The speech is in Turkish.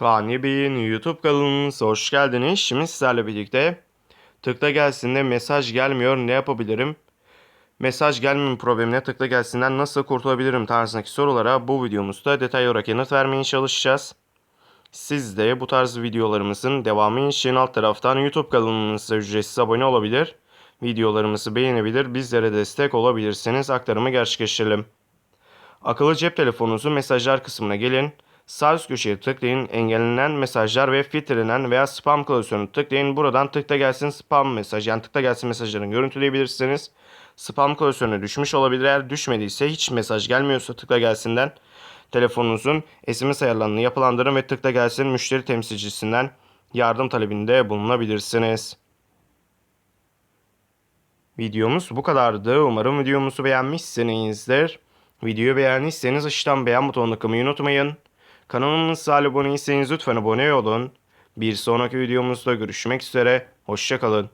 Fani Bey'in YouTube kanalınıza hoş geldiniz. Şimdi sizlerle birlikte tıkla gelsin de mesaj gelmiyor ne yapabilirim? Mesaj gelmeme problemine tıkla gelsinden nasıl kurtulabilirim tarzındaki sorulara bu videomuzda detaylı olarak yanıt vermeye çalışacağız. Siz de bu tarz videolarımızın devamı için alt taraftan YouTube kanalımıza ücretsiz abone olabilir. Videolarımızı beğenebilir, bizlere destek olabilirsiniz. Aktarımı gerçekleştirelim. Akıllı cep telefonunuzu mesajlar kısmına gelin. Sağ üst köşeye tıklayın. Engellenen mesajlar ve filtrelenen veya spam klasörünü tıklayın. Buradan tıkla gelsin spam mesaj yani tıkla gelsin mesajlarını görüntüleyebilirsiniz. Spam klasörüne düşmüş olabilir. Eğer düşmediyse hiç mesaj gelmiyorsa tıkla gelsinden telefonunuzun SMS ayarlarını yapılandırın ve tıkla gelsin müşteri temsilcisinden yardım talebinde bulunabilirsiniz. Videomuz bu kadardı. Umarım videomuzu beğenmişsinizdir. Videoyu beğendiyseniz aşağıdan beğen butonuna tıklamayı unutmayın. Kanalımıza abone değilseniz lütfen abone olun. Bir sonraki videomuzda görüşmek üzere. Hoşçakalın.